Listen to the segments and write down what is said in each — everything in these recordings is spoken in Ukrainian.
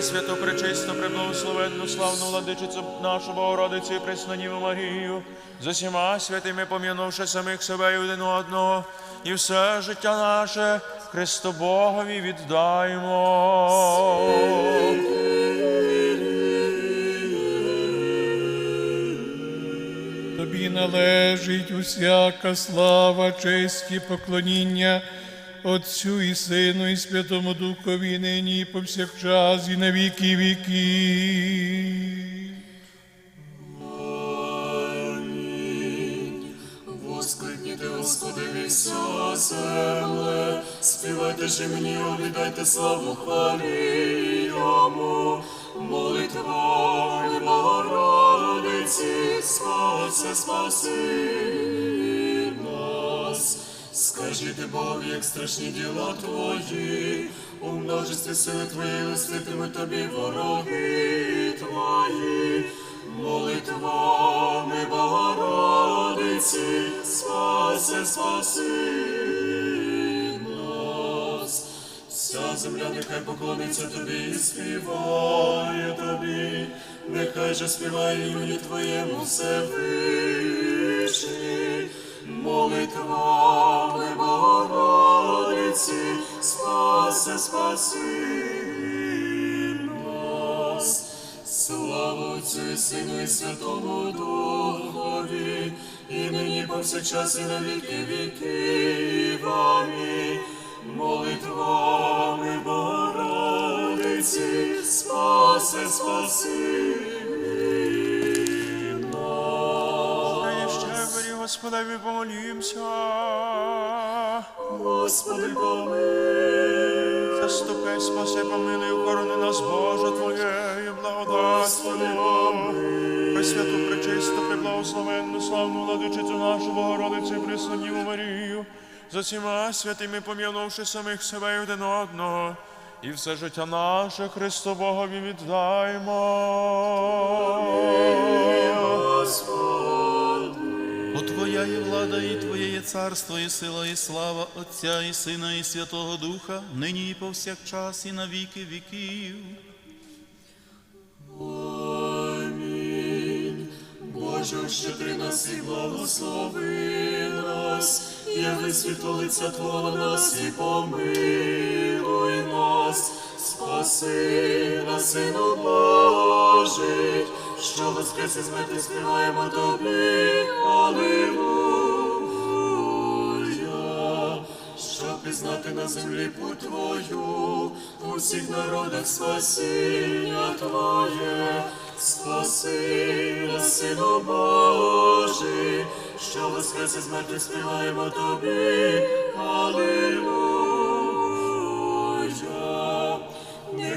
Пресвято, пречисто, преблагословенну, славну владичицю нашу Богородицю і Пресноніву Марію, з усіма святими пом'янувши самих себе і один одного, і все життя наше Христу Богові віддаймо. Тобі належить усяка слава, честь і поклоніння Отцю і Сину, і Святому Духові, нині і повсякчас, і на віки віки. Воскликніте, Господи, земле, співайте же мені, віддайте славу хвалі йому, молитвами Богородиці, спаси, спаси. Скажіть Богові, як страшні діла Твої, у множестві сили Твої листитимуть тобі вороги Твої, молитвами Богородиці, спаси, спаси нас. Вся земля нехай поклониться тобі і співає тобі, нехай же співає імені Твоєму Всевишній, молитвами Богородиці, спаси, спаси нас. Слава Отцю Сину і Святому Духові, і нині повсякчас і на віки віків. Амінь. Молитвами Богородиці, спаси, спаси Господеві помолімся. Господи, помилуй. Заступи, спаси, помилуй, охорони нас, Боже Твоєю благодатствою. Пресвяту, пречисту, преблагословенну, славну владичицю нашу Богородицю і Преснодіву Марію, з усіма святими пом'янувши самих себе і один одного, і все життя наше Христу Богові віддаймо. Бо Твоя є влада, і Твоє є царство, і сила, і слава Отця, і Сина, і Святого Духа, нині і повсякчас, і на віки віків. Боже, щедри нас і благослови нас, яви світло Твого нас і помилуй нас, спаси Сину Божий, що воскрес із мертвих співаємо Тобі, Аллилуйя. Щоб пізнати на землі путь Твою, у всіх народах спасіння Твоє, спаси Сину Божий, що воскрес із мертвих співаємо Тобі, Аллилуйя.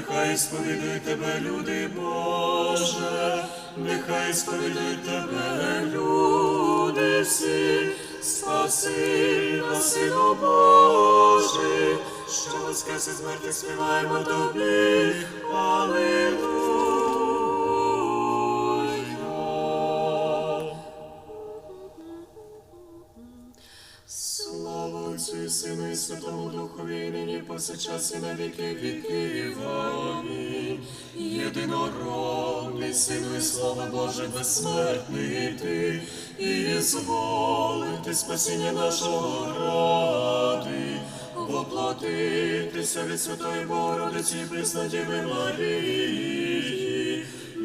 Нехай сповідують тебе, люди Боже, нехай сповідують тебе, люди всі, спаси нас, Сину Божий, що воскрес із мертвих співаємо тобі, Аллилуйя. Сину і Святому Духові, нині повсякчас і на віки віків. Амінь. Єдинородний Сину і слава Боже, безсмертний ти, і зволити спасіння нашого ради, воплотитися від Святої Богородиці і Преснодіви Марії,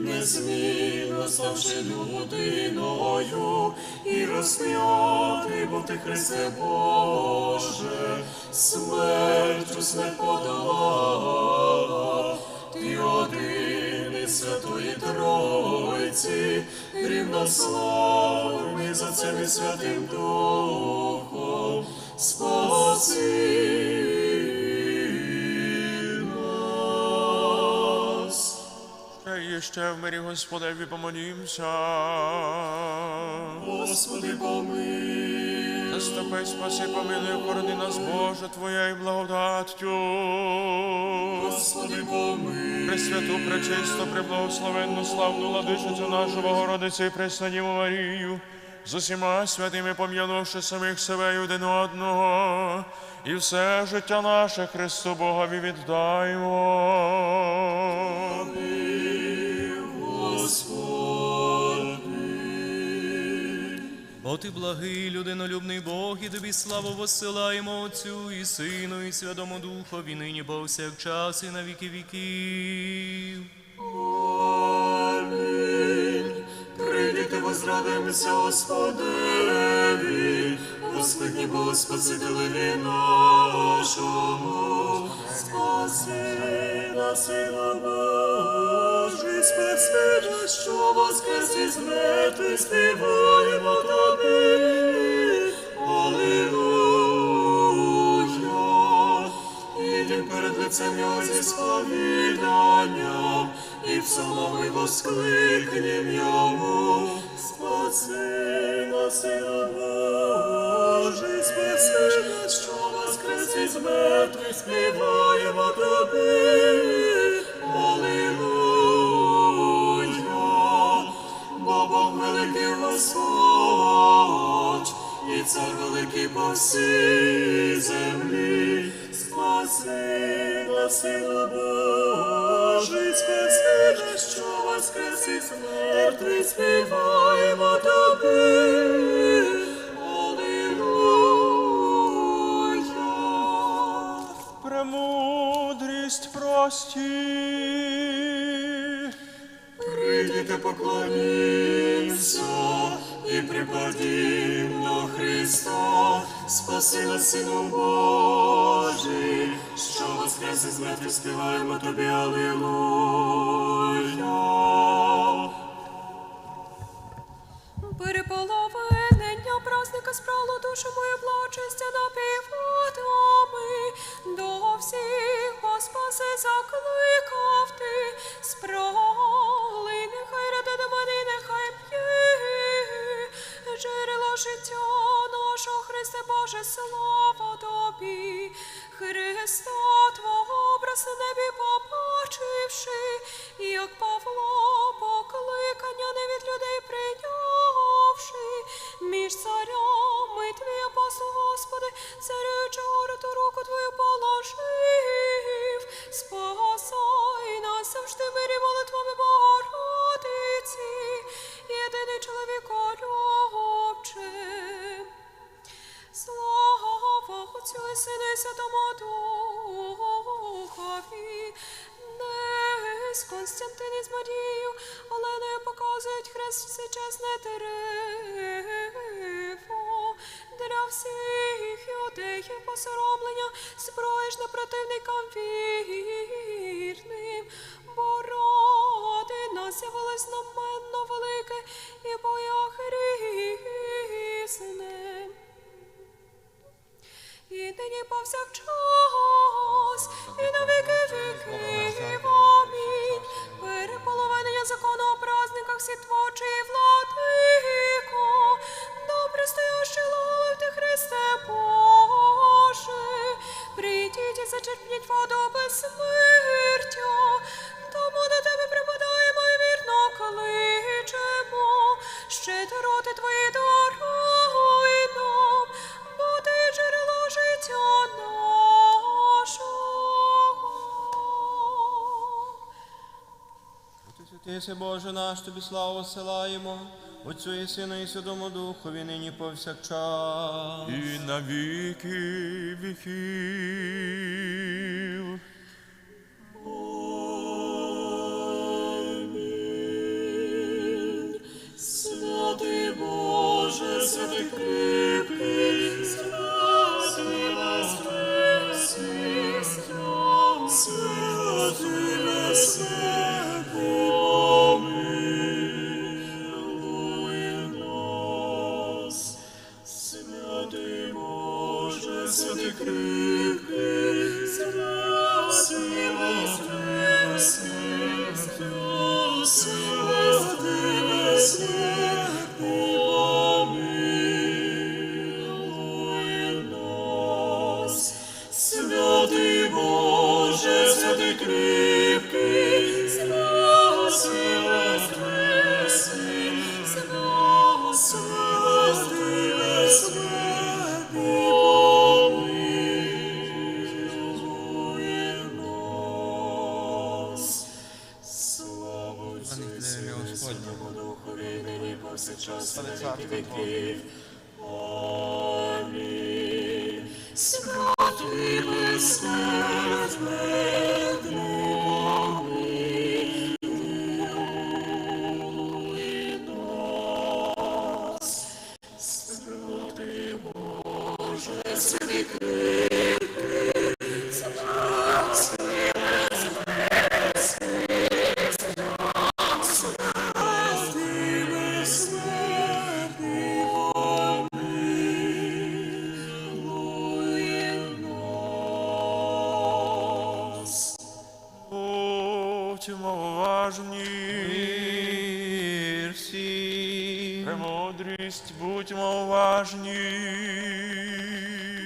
незмінно ставши людиною і розп'ятий, бо ти Христе Боже, смертю смерть подолав, ти один із Святої Тройці, рівнославний за цим і Святим Духом, спаси Ще в мирі Господеві помолімся. Господи, помилуй. Заступи, спаси, помилуй, охорони нас, Боже, Твоєю благодаттю. Господи, помилуй. Пресвяту, пречисту, преблагословенну, славну владичицю нашу Богородицю і Преснодіву Марію, з усіма святими пом'янувши самих себе і один одного, і все життя наше Христу Богові віддаймо. Бо ти благий, людинолюбний Бог, і тобі славу посилаємо Отцю і Сину, і Святому Духові, нині повсякчас, і на віки віків. Амінь. Прийдіть, возрадимося, Господеві, Господні Бог, Спасителеві нашому, спаси нас, Сина Божий, спаси що воскрес із мертвих, співаємо лицем Його зі сповіданням, і псаломи воскликнем Йому. Спаси нас, Божий, спаси що воскрес із мертвих, співаємо тобі. Цар великий по всій землі. Спаси Сина Божий, спаси що воскрес із мертвих, співаємо тобі. Премудрість прості. Прийдіте, поклонімся і припадім до Христа, нас, Сину Божий, що воскрес із мертвих співаємо тобі, Алілуя. Отцю і Сину і Святому Духові. Десь Константин із Марією, Оленою показують хрест всечесне дерево. Для всіх іудеїв посороблення зброєш на противникам вірним. Бороди нас з'явилось знаменно велике і боях нині повсякчас, і на віки віків. Амінь. Переполовинення закону о праздниках всі творчої владико. Добре стоящий ловити Христе Боже. Прийдіть і зачерпніть воду безсмертя. Тому Ти Боже наш, тобі славу силаємо, Отцю і Сину і Святому Духові, нині повсякчас. І на віки. Святий кріпкий, святий воскресний, премудрість, будьмо уважні.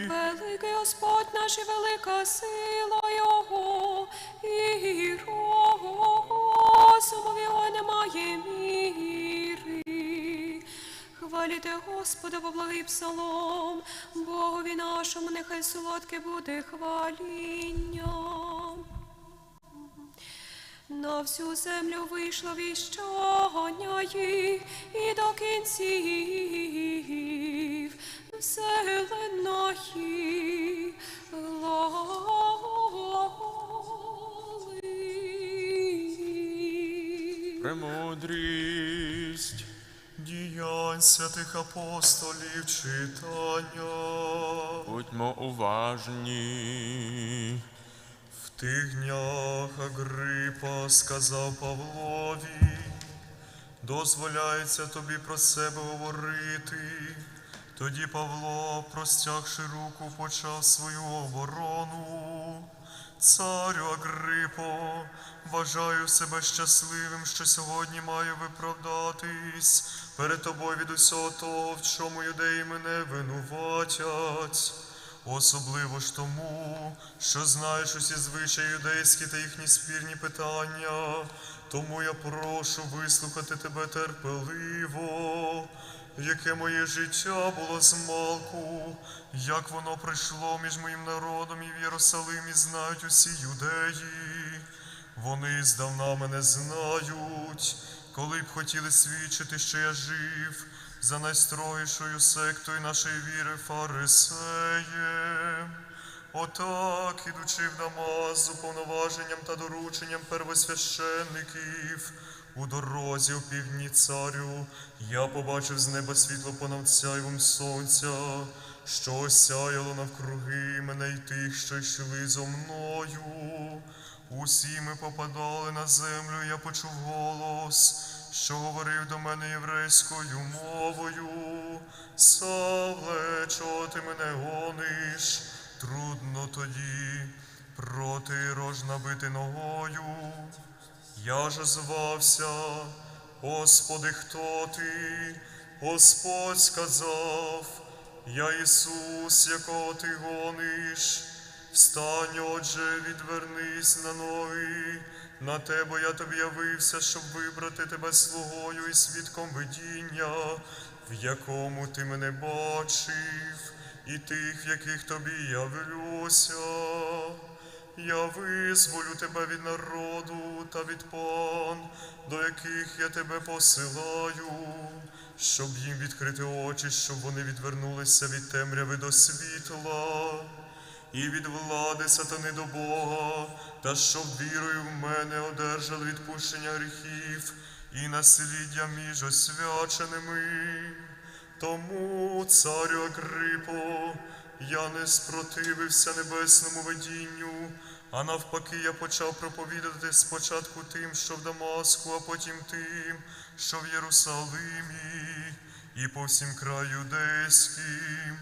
Великий Господь наш і велика сила Його, і розуму його немає міри. Хваліте Господа во благий псалом, Богові нашому, нехай солодке буде хваління. На всю землю вийшло віщання їх, і до кінців вселеної лали. Премудрість. Діянь святих апостолів читання. Будьмо уважні. Тих днях Агрипа сказав Павлові, дозволяється тобі про себе говорити. Тоді Павло, простягши руку, почав свою оборону. Царю Агрипо, вважаю себе щасливим, що сьогодні маю виправдатись перед тобою від усього того, в чому юдеї мене винуватять. Особливо ж тому, що знаєш усі звичаї юдейські та їхні спірні питання, тому я прошу вислухати тебе терпеливо, яке моє життя було змалку, як воно прийшло між моїм народом і в Єрусалимі знають усі юдеї. Вони здавна мене знають, коли б хотіли свідчити, що я жив за найстрогішою сектою нашої віри фарисеєм. Отак, ідучи в Дамас з уповноваженням та дорученням первосвященників, у дорозі у півдні царю, я побачив з неба світло понад сяйвом сонця, що осяяло навкруги мене й тих, що йшли зо мною. Усі ми попадали на землю, я почув голос, що говорив до мене єврейською мовою. Савле, чого ти мене гониш? Трудно тоді проти рож набити ногою. Я ж звався, Господи, хто ти? Господь сказав, я Ісус, якого ти гониш. Встань, отже, відвернись на ноги. На тебе я тобі явився, щоб вибрати тебе слугою і свідком видіння, в якому ти мене бачив, і тих, в яких тобі явлюся. Я визволю тебе від народу та від пан, до яких я тебе посилаю, щоб їм відкрити очі, щоб вони відвернулися від темряви до світла і від влади сатани до Бога, та щоб вірою в мене одержали відпущення гріхів і насліддя між освяченими. Тому, царю Агрипо, я не спротивився небесному видінню, а навпаки, я почав проповідати спочатку тим, що в Дамаску, а потім тим, що в Єрусалимі, і по всім краю юдейським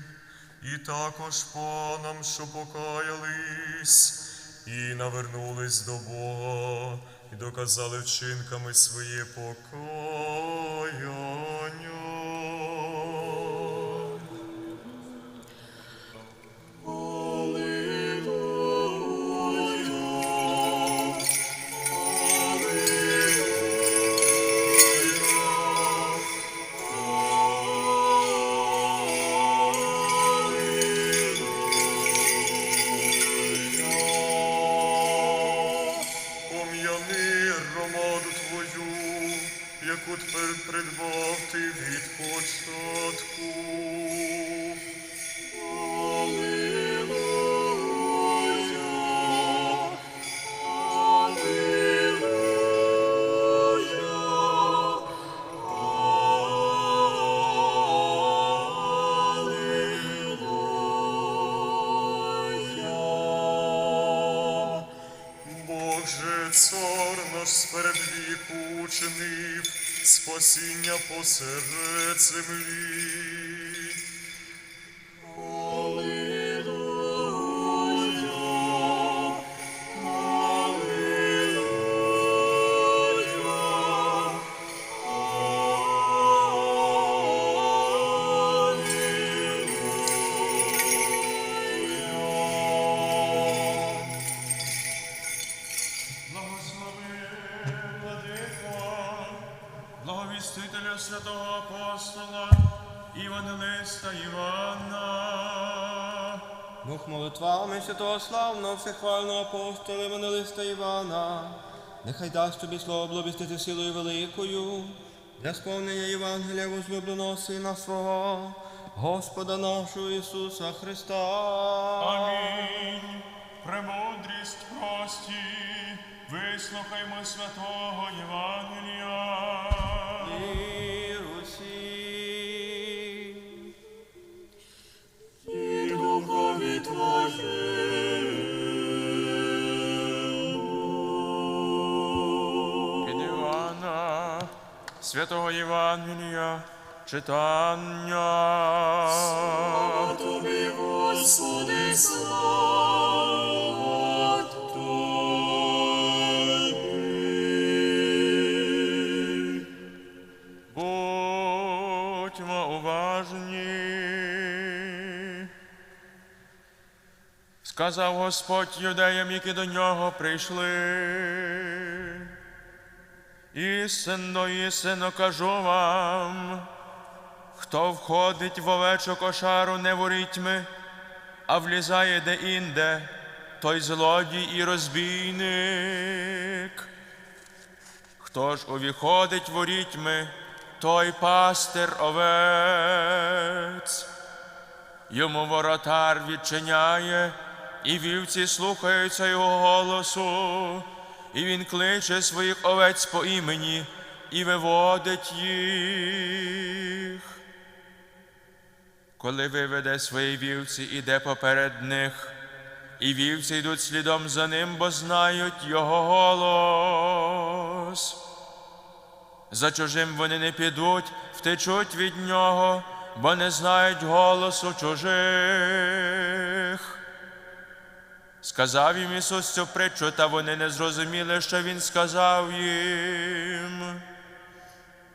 і також панам, що покаялись, і навернулись до Бога, і доказали вчинками своє покаяння. Учинив спасіння посеред землі. Славного, всехвального апостола Евангелиста Івана, нехай дасть тобі слово благовістити силою великою, для сповнення Євангелія возлюбленого Сина свого, Господа нашого Ісуса Христа. Амінь. Премудрість прості, вислухаймо святого Євангелія. Святого Євангелія, читання. А тобі, Господи, слава Тобі. Будьмо уважні. Сказав Господь юдеям, які до нього прийшли. Істинно, істинно кажу вам, хто входить в овечу кошару не ворітьми, а влізає де-інде, той злодій і розбійник. Хто ж увіходить ворітьми, той пастир овець. Йому воротар відчиняє, і вівці слухаються його голосу, і він кличе своїх овець по імені і виводить їх. Коли виведе свої вівці, іде поперед них, і вівці йдуть слідом за ним, бо знають його голос. За чужим вони не підуть, втечуть від нього, бо не знають голосу чужих. Сказав їм Ісус цю притчу, та вони не зрозуміли, що Він сказав їм.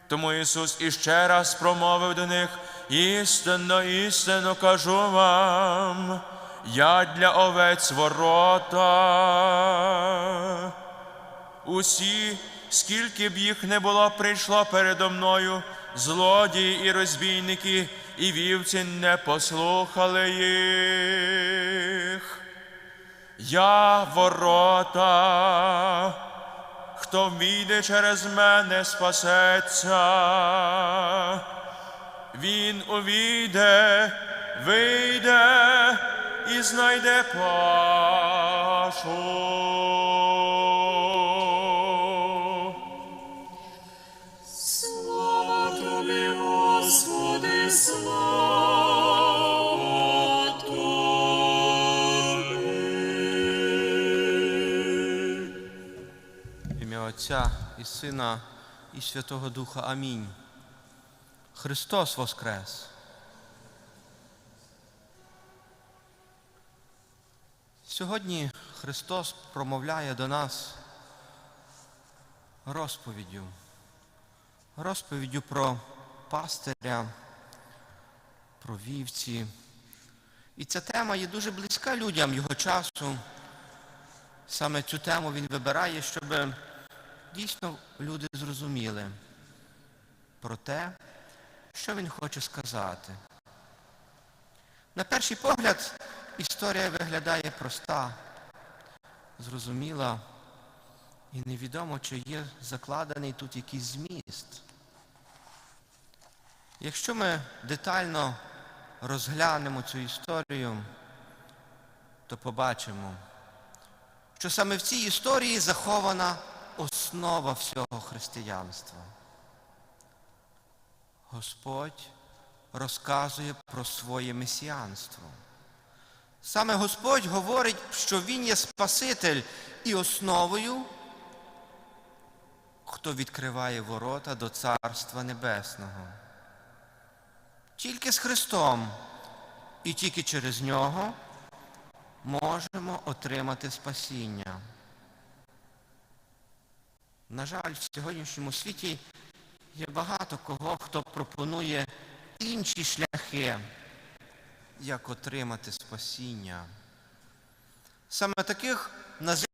Тому Ісус іще раз промовив до них, істинно, істинно кажу вам, я для овець ворота. Усі, скільки б їх не було, прийшло передо мною, злодії і розбійники, і вівці не послухали їх. Я ворота, хто війде через мене, спасеться. Він увійде, вийде і знайде пашу. Сина і Святого Духа. Амінь. Христос Воскрес! Сьогодні Христос промовляє до нас розповіддю. Розповіддю про пастиря, про вівці. І ця тема є дуже близька людям його часу. Саме цю тему він вибирає, щоб дійсно люди зрозуміли про те, що він хоче сказати. На перший погляд, історія виглядає проста, зрозуміла, і невідомо, чи є закладений тут якийсь зміст. Якщо ми детально розглянемо цю історію, то побачимо, що саме в цій історії захована основа всього християнства. Господь розказує про своє месіанство. Саме Господь говорить, що Він є Спаситель і основою, хто відкриває ворота до Царства Небесного. Тільки з Христом і тільки через Нього можемо отримати спасіння. На жаль, в сьогоднішньому світі є багато кого, хто пропонує інші шляхи, як отримати спасіння. Саме таких називають